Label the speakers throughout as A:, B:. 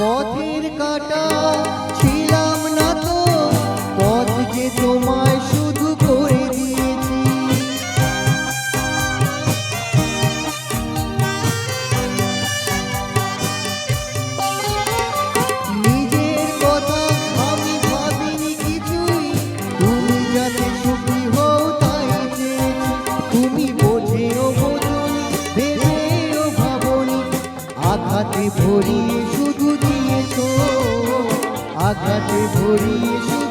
A: পথের কাটা ছিলাম না তো, পথ যে তোমায় শুধু করে দিয়েছি। নিজের কথা আমি ভাবিনি কিছুই, তুমি যাতে সুখী হও তাই তুমি বোঝেও বোঝনি, ভেবেও ভাবনি, আঘাতে ভরিয়ে দিয়েছ আঘাতে ভরিয়ে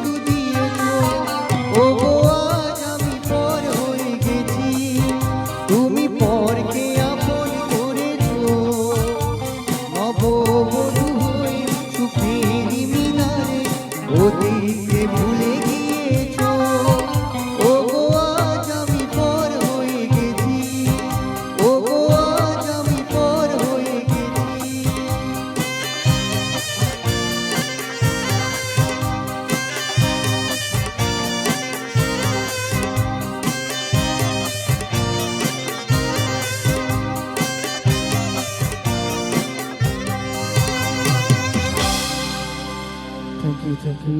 A: you, thank you.